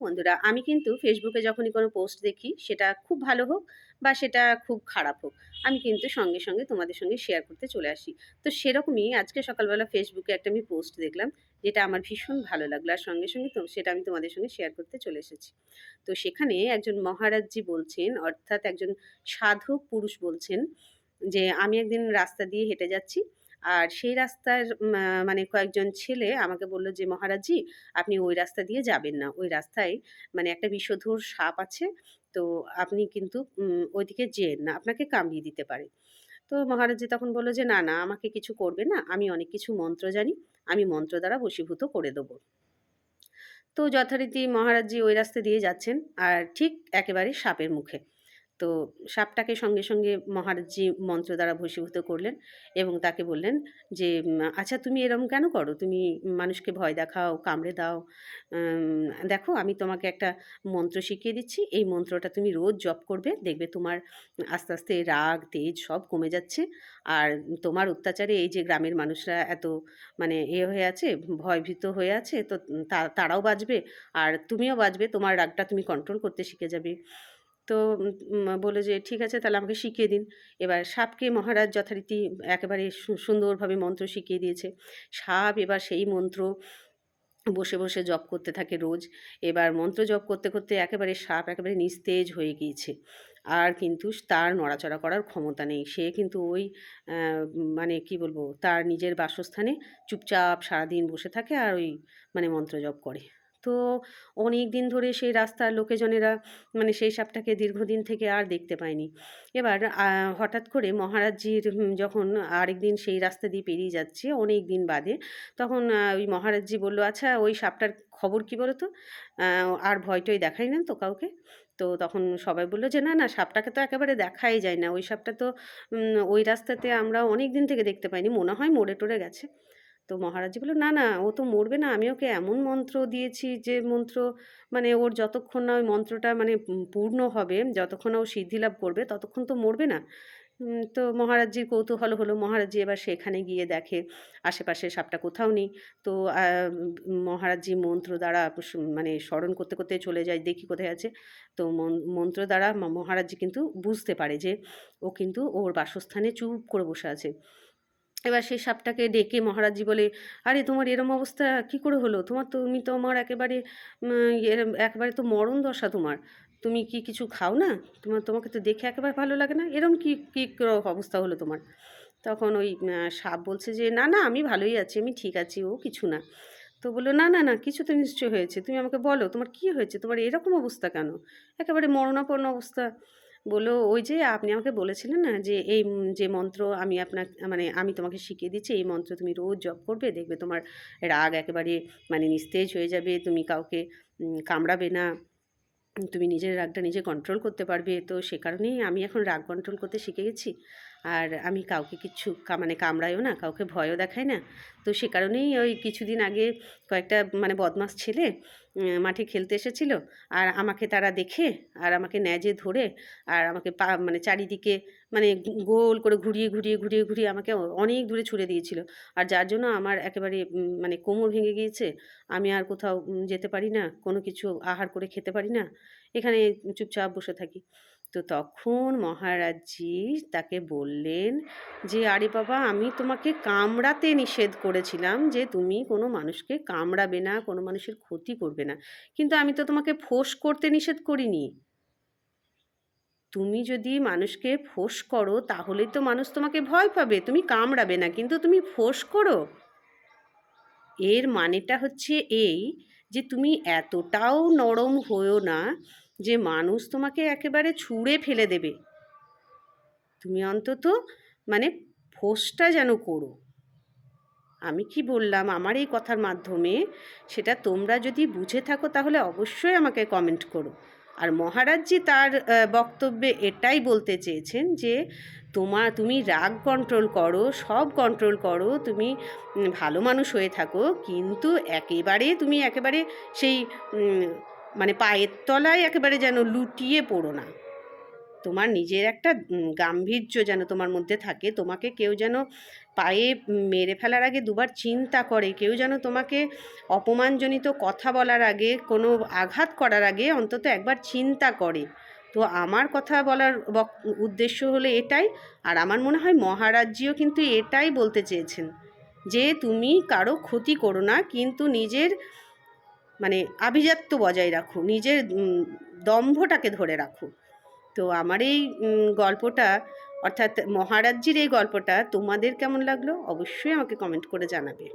বন্ধুরা, আমি কিন্তু ফেসবুকে যখনই কোনো পোস্ট দেখি, সেটা খুব ভালো হোক বা সেটা খুব খারাপ হোক, আমি কিন্তু সঙ্গে সঙ্গে তোমাদের সঙ্গে শেয়ার করতে চলে আসি। তো সেরকমই আজকে সকালবেলা ফেসবুকে একটা আমি পোস্ট দেখলাম, যেটা আমার ভীষণ ভালো লাগল আর সঙ্গে সঙ্গে তো, সেটা আমি তোমাদের সঙ্গে শেয়ার করতে চলে এসেছি। তো সেখানে একজন মহারাজজি বলছেন, অর্থাৎ একজন সাধক পুরুষ বলছেন যে, আমি একদিন রাস্তা দিয়ে হেঁটে যাচ্ছি আর সেই রাস্তার মানে কয়েকজন ছেলে আমাকে বলল যে, মহারাজজি, আপনি ওই রাস্তা দিয়ে যাবেন না। ওই রাস্তায় মানে একটা বিষধুর সাপ আছে। তো আপনি কিন্তু ওইদিকে যেন না, আপনাকে কামড়িয়ে দিতে পারে। তো মহারাজজি তখন বলল যে, না না, আমাকে কিছু করবে না। আমি অনেক কিছু মন্ত্র জানি। আমি মন্ত্র দ্বারা বশীভূত করে দেবো। তো যথারীতি মহারাজজি ওই রাস্তা দিয়ে যাচ্ছেন। আর ঠিক একেবারে সাপের মুখে। তো সাপটাকে সঙ্গে সঙ্গে মহারাজজি মন্ত্র দ্বারা ভস্মীভূত করলেন এবং তাকে বললেন যে আচ্ছা তুমি এরম কেন করো? তুমি মানুষকে ভয় দেখাও, কামড়ে দাও। দেখো আমি তোমাকে একটা মন্ত্র শিখিয়ে দিচ্ছি। এই মন্ত্রটা তুমি রোজ জপ করবে। দেখবে তোমার আস্তে আস্তে রাগ, তেজ সব কমে যাচ্ছে। আর তোমার অত্যাচারে এই যে গ্রামের মানুষরা এত মানে এ হয়ে আছে, ভয়ভীত হয়ে আছে, তা- তারাও বাঁচবে। আর তুমিও বাঁচবে। তোমার রাগটা তুমি কন্ট্রোল করতে শিখে যাবে। তো বলে যে, ঠিক আছে, তাহলে আমাকে শিখিয়ে দিন। এবার সাপকে মহারাজ যথারীতি একেবারে সুন্দরভাবে মন্ত্র শিখিয়ে দিয়েছে। সাপ এবার সেই মন্ত্র বসে বসে জপ করতে থাকে রোজ। এবার মন্ত্র জপ করতে করতে একেবারে সাপ একেবারে নিস্তেজ হয়ে গিয়েছে। আর কিন্তু তার নড়াচড়া করার ক্ষমতা নেই। সে কিন্তু ওই মানে কি বলব, তার নিজের বাসস্থানে চুপচাপ সারাদিন বসে থাকে আর ওই মানে মন্ত্র জপ করে। তো অনেক দিন ধরে সেই রাস্তার লোকেজনেরা মানে সেই সাপটাকে দীর্ঘদিন থেকে আর দেখতে পায়নি। এবার হঠাৎ করে মহারাজজির যখন আরেকদিন সেই রাস্তা দিয়ে পেরিয়ে যাচ্ছে অনেক দিন বাদে, তখন ওই মহারাজজি বলল আচ্ছা ওই সাপটার খবর কি বলো তো আর ভয় টয় দেখাই না তো কাউকে? তো তখন সবাই বলল যে, না না, সাপটাকে তো একেবারে দেখাই যায় না। ওই সাপটা তো ওই রাস্তাতে আমরা অনেক দিন থেকে দেখতে পাইনি। মনে হয় মরে টরে গেছে। তো মহারাজজি বলল, না না, ও তো মরবে না, আমি ওকে এমন মন্ত্র দিয়েছি যে মন্ত্র মানে ওর যতক্ষণ না ওই মন্ত্রটা মানে পূর্ণ হবে, যতক্ষণ না ও সিদ্ধি লাভ করবে, ততক্ষণ তো মরবে না। তো মহারাজজির কৌতূহল হলো, মহারাজজি এবার সেখানে গিয়ে দেখে, আশেপাশে সাপটা কোথাও নেই। তো মহারাজজি মন্ত্র দ্বারা মানে স্মরণ করতে করতে চলে যায়, দেখি কোথায় আছে। তো মন- মন্ত্র দ্বারা মহারাজজি কিন্তু বুঝতে পারে যে, ও কিন্তু ওর বাসস্থানে চুপ করে বসে আছে। এবার সেই সাপটাকে ডেকে মহারাজজি বলে, আরে তোমার এরম অবস্থা কি করে হলো? তোমার তুমি তো আমার একেবারে একেবারে তো মরণ দশা তোমার। তুমি কি কিছু খাও না? তোমার তোমাকে তো দেখে একেবারে ভালো লাগে না? এরম কি কি অবস্থা হলো তোমার? তখন ওই সাপ বলছে যে, না না, আমি ভালোই আছি, আমি ঠিক আছি, ও কিছু না। তো বলল, না না না, কিছু তো নিশ্চয় হয়েছে। তুমি আমাকে বলো, তোমার কি হয়েছে? তোমার এরকম অবস্থা কেন? একেবারে মরণাপন্ন অবস্থা। বলল, ওই যে আপনি আমাকে বলেছিলেন না যে এই যে মন্ত্র আমি আপনার মানে আমি তোমাকে শিখিয়ে দিচ্ছি, এই মন্ত্র তুমি রোজ জপ করবে, দেখবে তোমার রাগ একেবারে মানে নিস্তেজ হয়ে যাবে, তুমি কাউকে কামড়াবে না, তুমি নিজের রাগটা নিজে কন্ট্রোল করতে পারবে। তো সে কারণেই আমি এখন রাগ কন্ট্রোল করতে শিখে গেছি। আর আমি কাউকে কিচ্ছু কা- মানে কামড়াইও না, কাউকে ভয়ও দেখাই না। তো সে কারণেই ওই কিছুদিন আগে কয়েকটা মানে বদমাস ছেলে মাঠে খেলতে এসেছিল। আর আমাকে তারা দেখে, আর আমাকে ন্যাজে ধরে, আর আমাকে পা মানে চারিদিকে মানে গোল করে ঘুরিয়ে ঘুরিয়ে ঘুরিয়ে ঘুরিয়ে আমাকে অনেক দূরে ছুড়ে দিয়েছিল। আর যার জন্য আমার একেবারে মানে কোমর ভেঙে গিয়েছে। আমি আর কোথাও যেতে পারি না, কোনো কিছু আহার করে খেতে পারি না। এখানে চুপচাপ বসে থাকি। তো তখন মহারাজজি তাকে বললেন যে, আরে বাবা, আমি তোমাকে কামড়াতে নিষেধ করেছিলাম যে, তুমি কোনো মানুষকে কামড়াবে না, কোনো মানুষের ক্ষতি করবে না। কিন্তু আমি তো তোমাকে ফোঁস করতে নিষেধ করিনি। তুমি যদি মানুষকে ফোঁস করো, তাহলেই তো মানুষ তোমাকে ভয় পাবে। তুমি কামড়াবে না, কিন্তু তুমি ফোঁস করো। এর মানেটা হচ্ছে এই যে তুমি এতটাও নরম হয়েও না যে মানুষ তোমাকে একেবারে ছুঁড়ে ফেলে দেবে। তুমি অন্তত মানে ফোঁসটা যেন করো। আমি কি বললাম? আমার এই কথার মাধ্যমে সেটা তোমরা যদি বুঝে থাকো তাহলে অবশ্যই আমাকে কমেন্ট করো। আর মহারাজজি তার বক্তব্যে এটাই বলতে চেয়েছেন যে তোমার, তুমি রাগ কন্ট্রোল করো, সব কন্ট্রোল করো, তুমি ভালো মানুষ হয়ে থাকো, কিন্তু একেবারে তুমি একেবারে সেই মানে পায়ের তলায় একেবারে যেন লুটিয়ে পড়ো না। তোমার নিজের একটা গাম্ভীর্য যেন তোমার মধ্যে থাকে, তোমাকে কেউ যেন পায়ে মেরে ফেলার আগে দুবার চিন্তা করে, কেউ যেন তোমাকে অপমানজনিত কথা বলার আগে, কোনো আঘাত করার আগে অন্তত একবার চিন্তা করে। তো আমার কথা বলার উদ্দেশ্য হলো এটাই, আর আমার মনে হয় মহারাজজিও কিন্তু এটাই বলতে চেয়েছেন, যে তুমি কারও ক্ষতি করো না, কিন্তু নিজের মানে আভিজাত্য বজায় রাখো, নিজের দম্ভটাকে ধরে রাখো। তো আমার এই গল্পটা, অর্থাৎ মহারাজ্যের এই গল্পটা তোমাদের কেমন লাগল? অবশ্যই আমাকে কমেন্ট করে জানাবে।